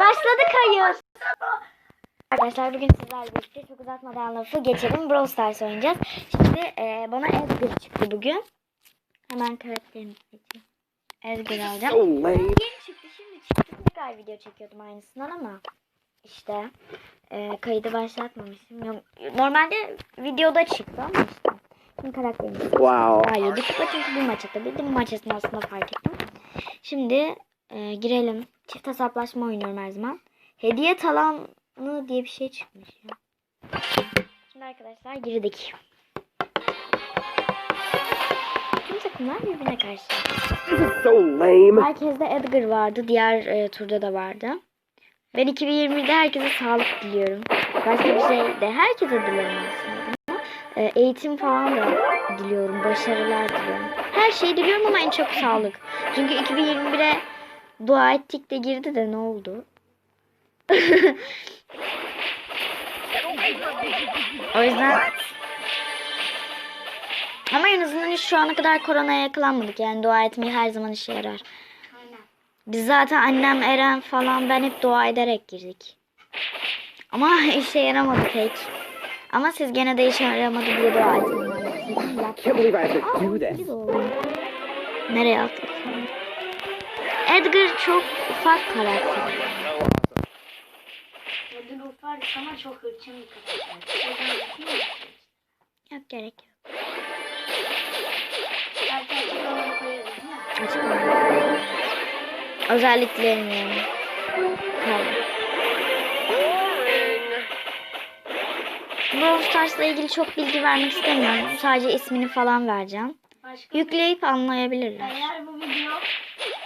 Başladı kayıt. Arkadaşlar bugün sizlerle birlikte çok uzatmadan lafı geçelim. Brawl Stars oynayacağız. Şimdi e, bana Edgar çıktı bugün. Hemen karakterimi seçeyim. Edgar alacağım. Yeni çıktı şimdi çıktı. Tekrar video çekiyordum aynısından ama işte e, kaydı başlatmamışım. Yok, normalde videoda çıktı ama işte. Şimdi karakterimi seçtim. Wow. Daha yedi kupa çünkü bir maç atabildim. Maç esnasında fark ettim. Şimdi e, girelim. Çift hesaplaşma oynuyorum her zaman. Hediye talanı diye bir şey çıkmış ya. Şimdi arkadaşlar girdik. Tüm takımlar birbirine karşı. So lame. Herkeste Edgar vardı. Diğer e, turda da vardı. Ben 2020'de herkese sağlık diliyorum. Başka bir şey de herkese dilerim aslında. Ama, e, eğitim falan da diliyorum. Başarılar diliyorum. Her şeyi diliyorum ama en çok sağlık. Çünkü 2021'e dua ettik de girdi de ne oldu? o yüzden ama en azından hiç şu ana kadar koronaya yakalanmadık. Yani dua etmeyi her zaman işe yarar. Biz zaten annem, Eren falan ben hep dua ederek girdik. Ama işe yaramadı pek. Ama siz gene de işe yaramadı diye dua edin. Nereye attık? Edgar çok ufak karakter. Edgar ufak ama çok hırçın bir karakter. Yok gerek yok. Açıklamam. Özelliklerini. Tamam. Brawl Stars'la ilgili çok bilgi vermek istemiyorum. Sadece ismini falan vereceğim. Başka Yükleyip anlayabilirler. eğer bu video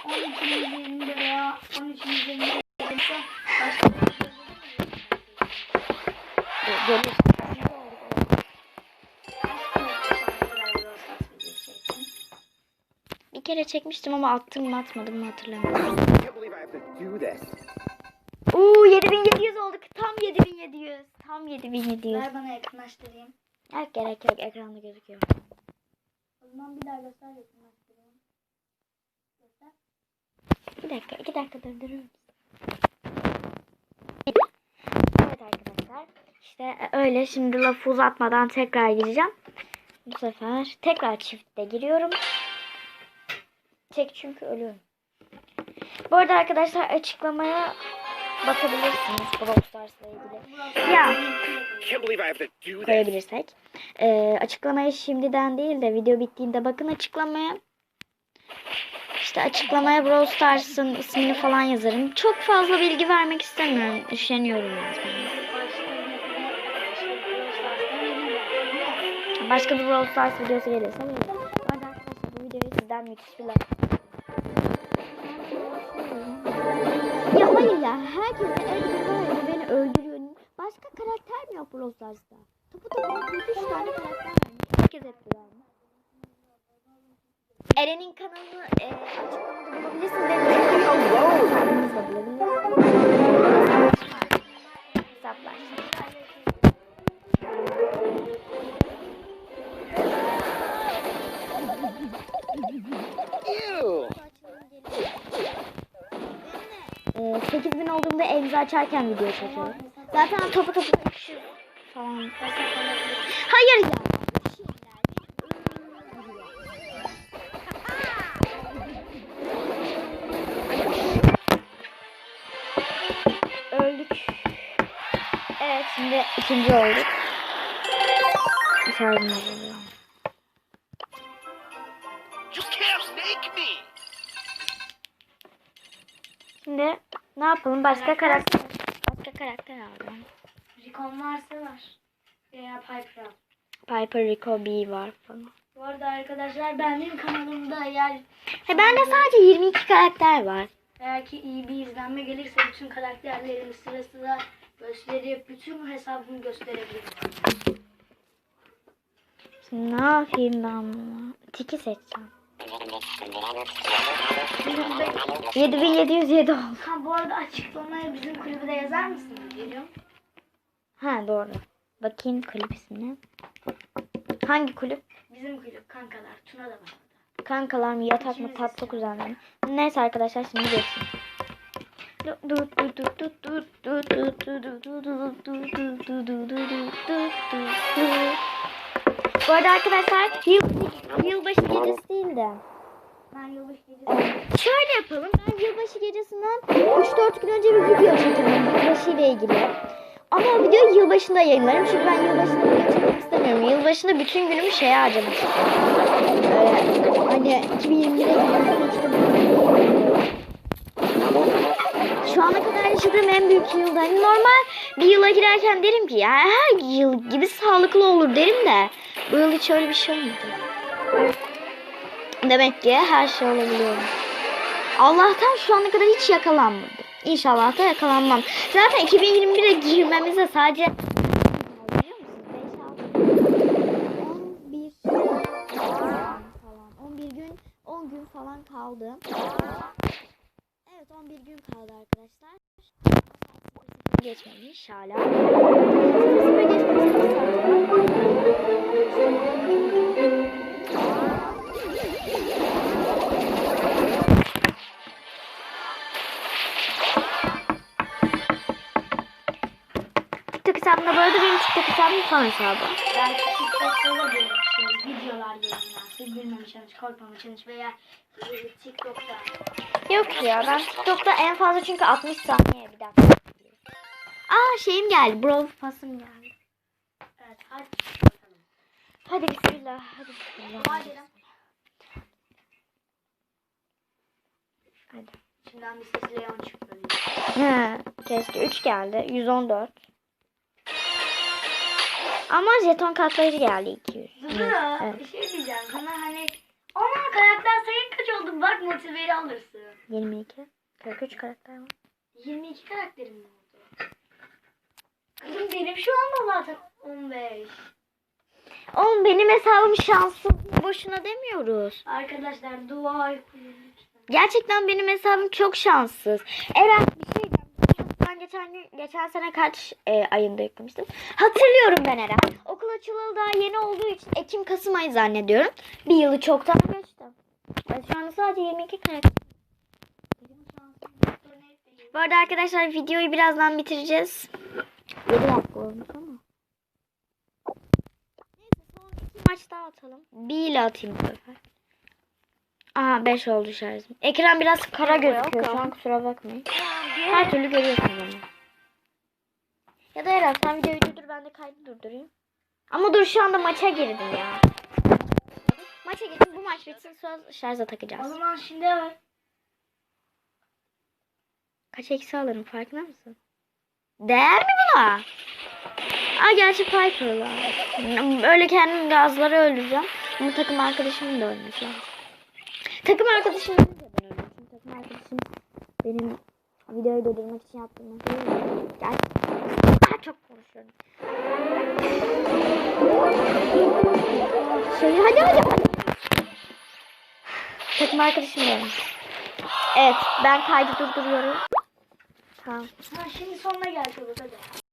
12'nin üzerinde veya 13'ün üzerinde gelirse başka bir kere çekmiştim ama attım mı atmadım mı hatırlamıyorum. Uuu 7700 olduk. Tam 7700. Tam 7700. Ver bana yakınlaştırayım. Yok gerek yok ekranda gözüküyor. O zaman bir daha göster yakınlaştırayım. Göster. Bir dakika, iki dakika musun? Evet arkadaşlar. İşte e, öyle. Şimdi lafı uzatmadan tekrar gireceğim. Bu sefer tekrar çiftte giriyorum. Tek çünkü ölüyorum. Bu arada arkadaşlar açıklamaya bakabilirsiniz Brawl Stars'la ilgili. Ya koyabilirsek. Ee, açıklamayı şimdiden değil de video bittiğinde bakın açıklamaya. İşte açıklamaya Brawl Stars'ın ismini falan yazarım. Çok fazla bilgi vermek istemiyorum. Üşeniyorum yazmaya. Başka bir Brawl Stars videosu gelirse veririm. Bu arada arkadaşlar bu videoyu sizden müthiş bir. Ya hayır ya. Herkese Edgar var ya beni öldürüyor. Başka karakter mi yok Brawl Stars'ta? Topu topu 3 tane karakter varmış. Herkes almış. Eren'in kanalını e, açıklamada bulabilirsiniz. Benim kanalımda da bulabilirsiniz. Ee, 8000 olduğumda evimizi açarken video çekiyorum. Zaten topu topu falan. Hayır ya. Evet şimdi ikinci olduk. Şarjım me. Şimdi ne yapalım? Başka karakter başka karakter aldım. Rikon varsa var. Veya Piper al. Piper, Rico, B var falan. Bu arada arkadaşlar benim kanalımda eğer He bende sadece 22 karakter var. eğer ki iyi bir izlenme gelirse bütün karakterlerimi sıra sıra gösterip bütün hesabımı gösterebilirim. Şimdi ne yapayım ben bunu? Tiki seçeceğim. 7707 oldu. Ha bu arada açıklamaya bizim kulübü de yazar mısınız diyorum. Ha doğru. Bakayım kulüp ismine. Hangi kulüp? Bizim kulüp kankalar. Tuna da var. Kankalar mı yatak mı İkimiz tatlı kuzenler mi? Neyse arkadaşlar şimdi geçsin. Bu arada arkadaşlar yıl, yılbaşı gecesi değil de Ben yılbaşı gecesi. Şöyle yapalım. Ben yılbaşı gecesinden 3-4 gün önce bir video çekerim yılbaşı ile ilgili. Ama o videoyu yılbaşında yayınlarım. Çünkü ben yılbaşında video çekmek istemiyorum. Yılbaşında bütün günümü şeye istiyorum. Böyle hani 2021'e gidiyorsun işte şu ana kadar yaşadığım en büyük yılda hani normal bir yıla girerken derim ki ya her yıl gibi sağlıklı olur derim de bu yıl hiç öyle bir şey olmadı. Demek ki her şey olabiliyor. Allah'tan şu ana kadar hiç yakalanmadım. İnşallah da yakalanmam. Zaten 2021'e girmemize sadece biliyor musunuz? 5, 6, 11 falan. 11 gün 10 gün falan kaldı. Evet 11 gün kaldı arkadaşlar. Geçmemiş hala. Saat? TikTok hesabımda bu arada benim TikTok hesabım fan hesabı. Ben TikTok'ta da böyle şey, videolar challenge, korkmama challenge veya e, TikTok'ta. Yok ya ben TikTok'ta en fazla çünkü 60 saniye bir dakika. Aa şeyim geldi. Brawl Pass'ım geldi. Evet hadi. Hadi bismillah. Hadi bismillah. Gelin. Hadi. Şimdiden bir sesli Leon çıktı. He, keşke 3 geldi. 114. Ama jeton katlayıcı geldi 200. Dudu Evet. bir şey diyeceğim. Sana hani Aman karakter sayın kaç oldu? Bak motiveyi alırsın. 22. 43 karakter var. 22 karakterim mi oldu? Kızım benim şu anda zaten 15. Oğlum benim hesabım şansım. Boşuna demiyoruz. Arkadaşlar dua okuyun lütfen. Gerçekten benim hesabım çok şanssız. Evet bir şey. Ben geçen gün, geçen sene kaç e, ayında yüklemiştim? Hatırlıyorum ben Eren. Okul açılalı daha yeni olduğu için Ekim Kasım ayı zannediyorum. Bir yılı çoktan geçti. Ben şu anda sadece 22 karakter. Benim şansım doktor ne değil. Bu arada arkadaşlar videoyu birazdan bitireceğiz. 7 dakika olmuş ama. Neyse son iki maç daha atalım. Bir ile atayım bu sefer. Aha 5 oldu şarjım. Ekran biraz kara gözüküyor şu an kusura bakmayın. Her türlü görüyorsunuz onu. Ya da Eren sen videoyu durdur ben de kaydı durdurayım. Ama dur şu anda maça girdim ya. Maça girdim bu maç bitsin sonra şarja O takacağız. zaman şimdi evet. Kaç eksi alırım farkında mısın? Değer mi buna? Aa gerçi Piper'la. Öyle kendim gazları öldüreceğim. Ama takım arkadaşımın da ölmesi. Takım arkadaşım ölünce ben takım arkadaşım benim videoyu durdurmak için yaptığım masayı Gerçekten çok konuşuyorum. Şöyle hadi hadi hadi. Takım arkadaşım da. Evet ben kaydı durduruyorum. Tamam. Ha şimdi sonuna geldik hadi.